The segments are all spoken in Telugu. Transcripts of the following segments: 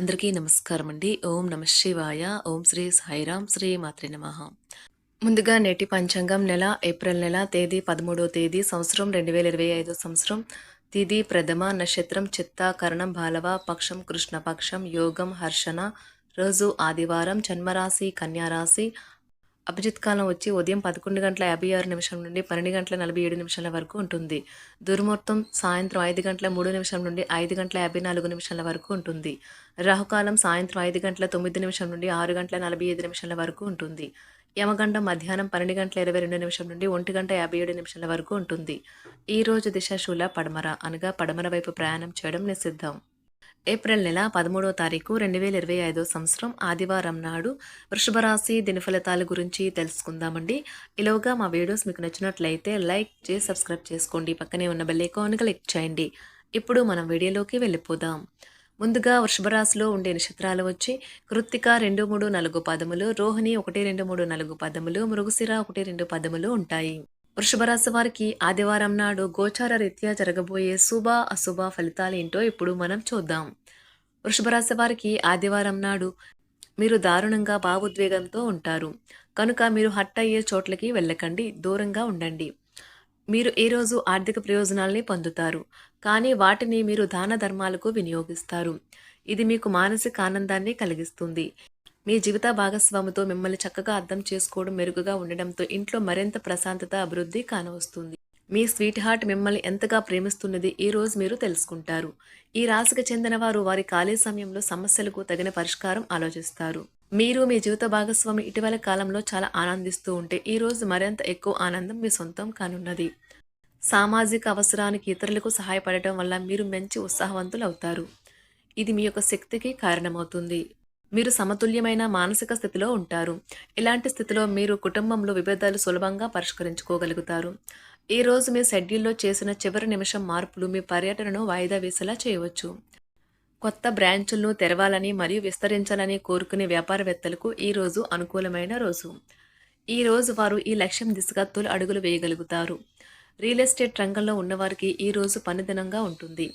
అందరికీ నమస్కారం అండి ఓం నమ శివాయ. ఓం శ్రీ సాయిరాం శ్రీ మాత్రి నమ. ముందుగా నేటి పంచాంగం నెల ఏప్రిల్ నెల తేదీ పదమూడో తేదీ సంవత్సరం రెండు వేల ఇరవై ఐదో సంవత్సరం. తిథి ప్రథమ నక్షత్రం చిత్త కరణం బాలవ పక్షం కృష్ణపక్షం యోగం హర్షణ. రోజు ఆదివారం జన్మరాశి కన్యారాశి. అభిజిత్ కాలం వచ్చి ఉదయం పదకొండు గంటల యాభై ఆరు నిమిషం నుండి పన్నెండు గంటల నలభై ఏడు నిమిషాల వరకు ఉంటుంది. దుర్ముహూర్తం సాయంత్రం ఐదు గంటల మూడు నిమిషం నుండి ఐదు గంటల యాభై నాలుగు నిమిషాల వరకు ఉంటుంది. రాహుకాలం సాయంత్రం ఐదు గంటల తొమ్మిది నిమిషం నుండి ఆరు గంటల నలభై ఐదు నిమిషాల వరకు ఉంటుంది. యమగండం మధ్యాహ్నం పన్నెండు గంటల ఇరవై రెండు నిమిషం నుండి ఒంటి గంట యాభై ఏడు నిమిషాల వరకు ఉంటుంది. ఈ రోజు దిశశూల పడమర అనగా పడమర వైపు ప్రయాణం చేయడం నిషిద్ధం. ఏప్రిల్ నెల పదమూడో తారీఖు రెండు వేల ఇరవై ఐదో సంవత్సరం ఆదివారం నాడు వృషభరాశి దినఫలితాల గురించి తెలుసుకుందామండి. ఇలాగా మా వీడియోస్ మీకు నచ్చినట్లయితే లైక్ చేసి సబ్స్క్రైబ్ చేసుకోండి. పక్కనే ఉన్న బెల్ ఐకాన్ క్లిక్ చేయండి. ఇప్పుడు మనం వీడియోలోకి వెళ్ళిపోదాం. ముందుగా వృషభరాశిలో ఉండే నక్షత్రాలు వచ్చి కృత్తిక రెండు మూడు నాలుగు పదములు రోహిణి ఒకటి రెండు మూడు నాలుగు పదములు మృగశిర ఒకటి రెండు పదములు ఉంటాయి. వృషభరాశి వారికి ఆదివారం నాడు గోచార రీత్యా జరగబోయే శుభ అశుభ ఫలితాలు ఏంటో ఇప్పుడు మనం చూద్దాం. వృషభరాశి వారికి ఆదివారం నాడు మీరు దారుణంగా భావోద్వేగంతో ఉంటారు. కనుక మీరు హట్ అయ్యే చోట్లకి వెళ్ళకండి. దూరంగా ఉండండి. మీరు ఈ రోజు ఆర్థిక ప్రయోజనాల్ని పొందుతారు. కానీ వాటిని మీరు దాన ధర్మాలకు వినియోగిస్తారు. ఇది మీకు మానసిక ఆనందాన్ని కలిగిస్తుంది. మీ జీవిత భాగస్వామితో మిమ్మల్ని చక్కగా అర్థం చేసుకోవడం మెరుగుగా ఉండడంతో ఇంట్లో మరింత ప్రశాంతత అభివృద్ధి కానవస్తుంది. మీ స్వీట్ హార్ట్ మిమ్మల్ని ఎంతగా ప్రేమిస్తున్నది ఈ రోజు మీరు తెలుసుకుంటారు. ఈ రాశికి చెందిన వారు వారి ఖాళీ సమయంలో సమస్యలకు తగిన పరిష్కారం ఆలోచిస్తారు. మీరు మీ జీవిత భాగస్వామి ఇటీవల కాలంలో చాలా ఆనందిస్తూ ఉంటే ఈ రోజు మరింత ఎక్కువ ఆనందం మీ సొంతం కానున్నది. సామాజిక అవసరానికి ఇతరులకు సహాయపడటం వల్ల మీరు మంచి ఉత్సాహవంతులు అవుతారు ఇది మీ యొక్క శక్తికి కారణమవుతుంది. మీరు సమతుల్యమైన మానసిక స్థితిలో ఉంటారు. ఇలాంటి స్థితిలో మీరు కుటుంబంలో విభేదాలు సులభంగా పరిష్కరించుకోగలుగుతారు. ఈ రోజు మీ షెడ్యూల్లో చేసిన చివరి నిమిషం మార్పులు మీ పర్యటనను వాయిదా వేసేలా చేయవచ్చు. కొత్త బ్రాంచులను తెరవాలని మరియు విస్తరించాలని కోరుకునే వ్యాపారవేత్తలకు ఈ రోజు అనుకూలమైన రోజు. ఈ రోజు వారు ఈ లక్ష్యం దిశగా తొలి అడుగులు వేయగలుగుతారు. రియల్ ఎస్టేట్ రంగంలో ఉన్నవారికి ఈ రోజు పనిదినంగా ఉంటుంది.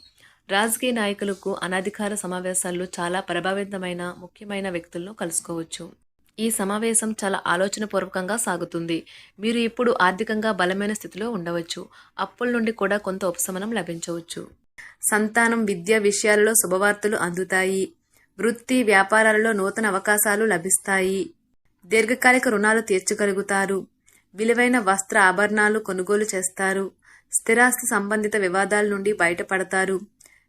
రాజకీయ నాయకులకు అనధికార సమావేశాల్లో చాలా ప్రభావితమైన ముఖ్యమైన వ్యక్తులను కలుసుకోవచ్చు. ఈ సమావేశం చాలా ఆలోచనపూర్వకంగా సాగుతుంది. మీరు ఇప్పుడు ఆర్థికంగా బలమైన స్థితిలో ఉండవచ్చు. అప్పుల నుండి కూడా కొంత ఉపశమనం లభించవచ్చు. సంతానం విద్య విషయాలలో శుభవార్తలు అందుతాయి. వృత్తి వ్యాపారాలలో నూతన అవకాశాలు లభిస్తాయి. దీర్ఘకాలిక రుణాలు తీర్చగలుగుతారు. విలువైన వస్త్ర ఆభరణాలు కొనుగోలు చేస్తారు. స్థిరాస్తి సంబంధిత వివాదాల నుండి బయటపడతారు.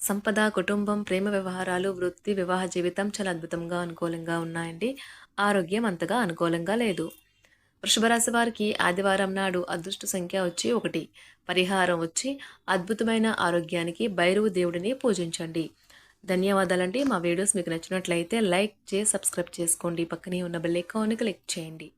సంపద కుటుంబం ప్రేమ వ్యవహారాలు వృత్తి వివాహ జీవితం చాలా అద్భుతంగా అనుకూలంగా ఉన్నాయండి. ఆరోగ్యం అంతగా అనుకూలంగా లేదు. వృషభరాశి వారికి ఆదివారం నాడు అదృష్ట సంఖ్య వచ్చి ఒకటి. పరిహారం వచ్చి అద్భుతమైన ఆరోగ్యానికి భైరవ దేవుడిని పూజించండి. ధన్యవాదాలండి. మా వీడియోస్ మీకు నచ్చినట్లయితే లైక్ చేసి సబ్స్క్రైబ్ చేసుకోండి. పక్కనే ఉన్న బెల్ ఐకాన్ని క్లిక్ చేయండి.